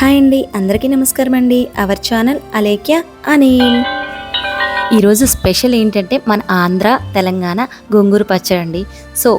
Hi అండి అందరికీ నమస్కారం అండి. అవర్ ఛానల్ అలేఖ్య అనిల్ ఈరోజు స్పెషల్ ఏంటంటే మన ఆంధ్ర తెలంగాణ గోంగూర పచ్చడి అండి. సో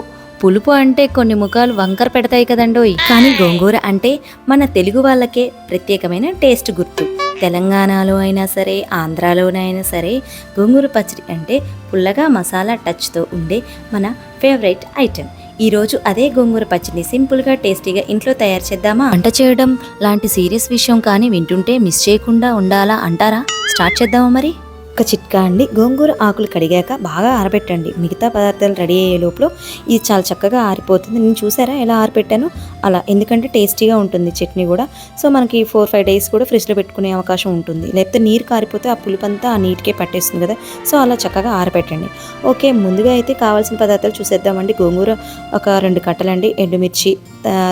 పులుపు అంటే కొన్ని ముఖాలు వంకర పెడతాయి కదండోయ్. కానీ గోంగూర అంటే మన తెలుగు వాళ్ళకే ప్రత్యేకమైన టేస్ట్ గుర్తు. తెలంగాణలో అయినా సరే ఆంధ్రాలోనైనా సరే గోంగూర పచ్చడి అంటే పుల్లగా మసాలా టచ్తో ఉండే మన ఫేవరెట్ ఐటెం ఈరోజు అదే గోంగూర పచ్చడిని సింపుల్గా టేస్టీగా ఇంట్లో తయారు చేద్దామా? వంట చేయడం లాంటి సీరియస్ విషయం కానీ వింటుంటే మిస్ చేయకుండా ఉండాలా అంటారా? స్టార్ట్ చేద్దామా మరి? ఒక చిట్కా అండి. గోంగూర ఆకులు కడిగాక బాగా ఆరబెట్టండి. మిగతా పదార్థాలు రెడీ అయ్యే లోపల ఇది చాలా చక్కగా ఆరిపోతుంది. నేను చూసారా ఎలా ఆరిపెట్టాను అలా. ఎందుకంటే టేస్టీగా ఉంటుంది చట్నీ కూడా. సో మనకి ఫోర్ ఫైవ్ డేస్ కూడా ఫ్రిడ్జ్లో పెట్టుకునే అవకాశం ఉంటుంది. లేకపోతే నీరు కారిపోతే ఆ పులుపంతా ఆ నీటికే పట్టేస్తుంది కదా. సో అలా చక్కగా ఆరబెట్టండి. ఓకే ముందుగా అయితే కావాల్సిన పదార్థాలు చూసేద్దామండి. గోంగూర ఒక రెండు కట్టలండి. ఎండుమిర్చి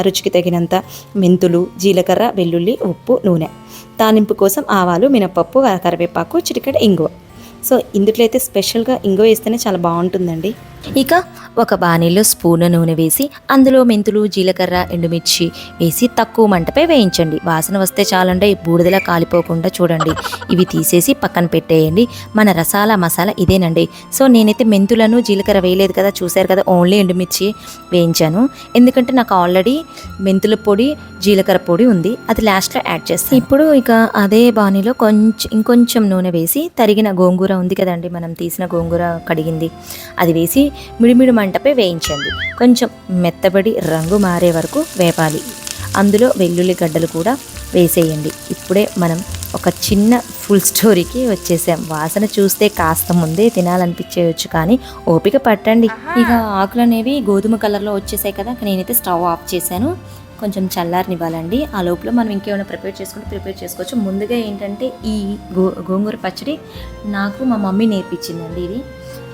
రుచికి తగినంత మెంతులు జీలకర్ర వెల్లుల్లి ఉప్పు నూనె. తాలింపు కోసం ఆవాలు మినపప్పు కరివేపాకు చిటికెడ ఇంగువ. సో ఇందులో అయితే స్పెషల్గా ఇంగువ వేస్తేనే చాలా బాగుంటుందండి. ఇక ఒక బాణీలో స్పూన్ నూనె వేసి అందులో మెంతులు జీలకర్ర ఎండుమిర్చి వేసి తక్కువ మంటపై వేయించండి. వాసన వస్తే చాలంటే బూడిదలా కాలిపోకుండా చూడండి. ఇవి తీసేసి పక్కన పెట్టేయండి. మన రసాల మసాలా ఇదేనండి. సో నేనైతే మెంతులను జీలకర్ర వేయలేదు కదా చూశారు కదా ఓన్లీ ఎండుమిర్చి వేయించాను. ఎందుకంటే నాకు ఆల్రెడీ మెంతుల పొడి జీలకర్ర పొడి ఉంది. అది లాస్ట్లో యాడ్ చేస్తాను. ఇప్పుడు ఇక అదే బాణీలో కొంచెం ఇంకొంచెం నూనె వేసి తరిగిన గోంగూర ఉంది కదండి మనం తీసిన గోంగూర కడిగింది. అది వేసి మిడిమిడి మంటపై వేయించండి. కొంచెం మెత్తబడి రంగు మారే వరకు వేపాలి. అందులో వెల్లుల్లి గడ్డలు కూడా వేసేయండి. ఇప్పుడే మనం ఒక చిన్న ఫుల్ స్టోరీకి వచ్చేసాం. వాసన చూస్తే కాస్త ముందే తినాలనిపించేయచ్చు కానీ ఓపిక పట్టండి. ఇక ఆకులు అనేవి గోధుమ కలర్లో వచ్చేసాయి కదా నేనైతే స్టవ్ ఆఫ్ చేశాను. కొంచెం చల్లారనివ్వాలండి. ఆ లోపల మనం ఇంకేమైనా ప్రిపేర్ చేసుకుంటే ప్రిపేర్ చేసుకోవచ్చు. ముందుగా ఏంటంటే ఈ గో గోంగూర పచ్చడి నాకు మా మమ్మీ నేర్పించిందండి ఇది.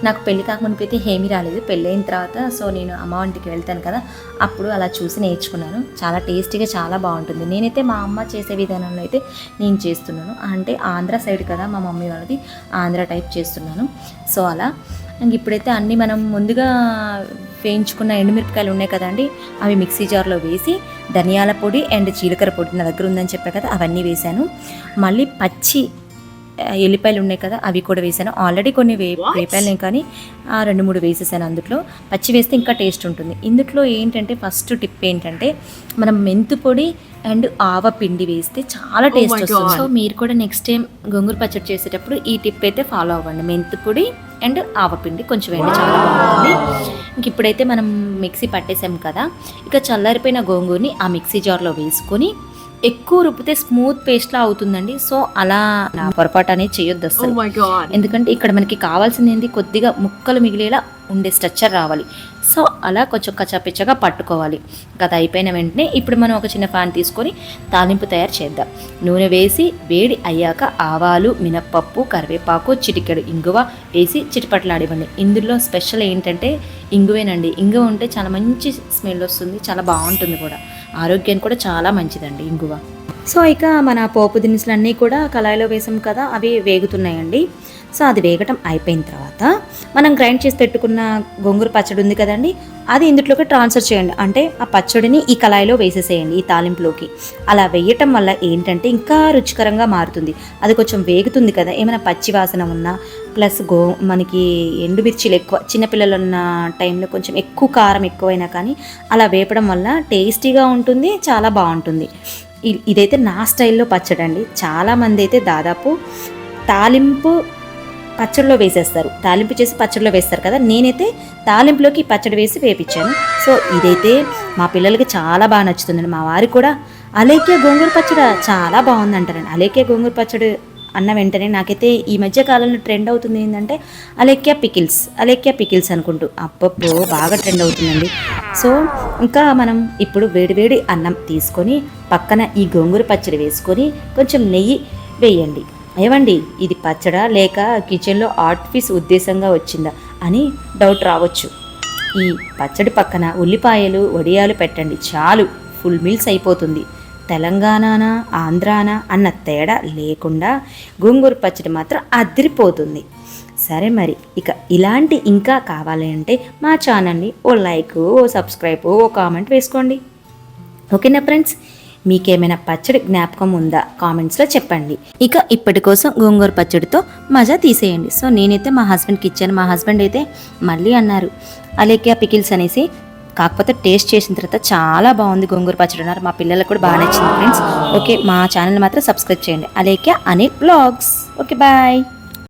నాకు పెళ్ళి కాకముందు ఏమీ రాలేదు. పెళ్ళైన తర్వాత సో నేను అమ్మ వంటికి వెళ్తాను కదా అప్పుడు అలా చూసి నేర్చుకున్నాను. చాలా టేస్టీగా చాలా బాగుంటుంది. నేనైతే మా అమ్మ చేసే విధానంలో అయితే నేను చేస్తున్నాను. అంటే ఆంధ్ర సైడ్ కదా మా మమ్మీ వాళ్ళది ఆంధ్ర టైప్ చేస్తున్నాను. సో అలా. ఇంక ఇప్పుడైతే అన్నీ మనం ముందుగా వేయించుకున్న ఎండుమిరపకాయలు ఉన్నాయి కదండి అవి మిక్సీ జార్లో వేసి ధనియాల పొడి అండ్ జీలకర్ర పొడి నా దగ్గర ఉందని చెప్పా కదా అవన్నీ వేశాను. మళ్ళీ పచ్చి ఎల్లిపాయలు ఉన్నాయి కదా అవి కూడా వేసాను. ఆల్రెడీ కొన్ని వే వేపాయలు కానీ ఆ రెండు మూడు వేసేసాను అందులో. పచ్చి వేస్తే ఇంకా టేస్ట్ ఉంటుంది. ఇందులో ఏంటంటే ఫస్ట్ టిప్ ఏంటంటే మనం మెంతు పొడి అండ్ ఆవ పిండి వేస్తే చాలా టేస్ట్ వస్తుంది. సో మీరు కూడా నెక్స్ట్ టైం గోంగూర పచ్చడి చేసేటప్పుడు ఈ టిప్ అయితే ఫాలో అవ్వండి. మెంతు పొడి అండ్ ఆవపిండి కొంచెం వేయండి. చాలా బాగుంటుంది. ఇంక ఇప్పుడైతే మనం మిక్సీ పట్టేసాం కదా ఇక చల్లారిపోయిన గోంగూరని ఆ మిక్సీ జార్లో వేసుకొని ఎక్కువ రుబ్బితే స్మూత్ పేస్ట్లా అవుతుందండి. సో అలా నా పొరపాటు అనేది చేయొద్దు Oh అసలు god. ఎందుకంటే ఇక్కడ మనకి కావాల్సింది ఏంటి? కొద్దిగా ముక్కలు మిగిలేలా ఉండే స్ట్రక్చర్ రావాలి. సో అలా కొంచెం కచ్చాపిచ్చగా పట్టుకోవాలి. గత అయిపోయిన వెంటనే ఇప్పుడు మనం ఒక చిన్న ఫ్యాన్ తీసుకొని తాలింపు తయారు చేద్దాం. నూనె వేసి వేడి అయ్యాక ఆవాలు మినప్పప్పు కరివేపాకు చిటికెడు ఇంగువ వేసి చిటిపట్లాడివ్వండి. ఇందులో స్పెషల్ ఏంటంటే ఇంగువేనండి. ఇంగువ ఉంటే చాలా మంచి స్మెల్ వస్తుంది. చాలా బాగుంటుంది కూడా. ఆరోగ్యానికి కూడా చాలా మంచిదండి ఇంగువ. సో ఇక మన పోపు దినుసులు అన్నీ కూడా కళాయిలో వేసాం కదా అవి వేగుతున్నాయండి. సో అది వేగటం అయిపోయిన తర్వాత మనం గ్రైండ్ చేసి పెట్టుకున్న గోంగూర పచ్చడి ఉంది కదండి అది ఇందులోకి ట్రాన్స్ఫర్ చేయండి. అంటే ఆ పచ్చడిని ఈ కళాయిలో వేసేసేయండి ఈ తాలింపులోకి. అలా వేయటం వల్ల ఏంటంటే ఇంకా రుచికరంగా మారుతుంది. అది కొంచెం వేగుతుంది కదా ఏమైనా పచ్చి వాసన ఉన్నా ప్లస్ గో మనకి ఎండుమిర్చిలు ఎక్కువ చిన్నపిల్లలు ఉన్న టైంలో కొంచెం ఎక్కువ కారం ఎక్కువైనా కానీ అలా వేపడం వల్ల టేస్టీగా ఉంటుంది చాలా బాగుంటుంది. ఇ- ఇదైతే నా స్టైల్లో పచ్చడి అండి చాలామంది అయితే దాదాపు తాలింపు పచ్చడిలో వేసేస్తారు. తాలింపు చేసి పచ్చడిలో వేస్తారు కదా. నేనైతే తాలింపులోకి పచ్చడి వేసి వేపించాను. సో ఇదైతే మా పిల్లలకి చాలా బాగా నచ్చుతుందండి. మా వారికి కూడా అలేకే గోంగూర పచ్చడి చాలా బాగుంది అంటారండి అలేకే గోంగూర పచ్చడి అన్న వెంటనే నాకైతే ఈ మధ్య కాలంలో ట్రెండ్ అవుతుంది ఏంటంటే అలేక్యా పికిల్స్ అలెక్యా పికిల్స్ అనుకుంటూ. అప్పప్పుడు బాగా ట్రెండ్ అవుతుందండి. సో ఇంకా మనం ఇప్పుడు వేడివేడి అన్నం తీసుకొని పక్కన ఈ గోంగూర పచ్చడి వేసుకొని కొంచెం నెయ్యి వేయండి. ఏవండి ఇది పచ్చడా లేక కిచెన్లో ఆర్టిఫిస్ ఉద్దేశంగా వచ్చిందా అని డౌట్ రావచ్చు. ఈ పచ్చడి పక్కన ఉల్లిపాయలు వడియాలు పెట్టండి చాలు ఫుల్ మీల్స్ అయిపోతుంది. తెలంగాణనా ఆంధ్రానా అన్న తేడా లేకుండా గోంగూర పచ్చడి మాత్రం అదిరిపోతుంది. సరే మరి ఇక ఇలాంటి ఇంకా కావాలి అంటే మా ఛానల్ని ఓ లైక్ ఓ సబ్స్క్రైబ్ ఓ కామెంట్ వేసుకోండి. ఓకేనా ఫ్రెండ్స్? మీకేమైనా పచ్చడి జ్ఞాపకం ఉందా? కామెంట్స్లో చెప్పండి. ఇక ఇప్పటి కోసం గోంగూర పచ్చడితో మజా తీసేయండి. సో నేనైతే మా హస్బెండ్కి ఇచ్చాను. మా హస్బెండ్ అయితే మళ్ళీ అన్నారు. అలేకే పికిల్స్? అనేసి. కాకపోతే టేస్ట్ చేసిన తర్వాత చాలా బాగుంది గోంగూర పచ్చడి అన్నారు. మా పిల్లలకు కూడా బాగా నచ్చింది ఫ్రెండ్స్. ఓకే మా ఛానల్ మాత్రం సబ్స్క్రైబ్ చేయండి. అలేకే అనిల్ బ్లాగ్స్. Okay bye.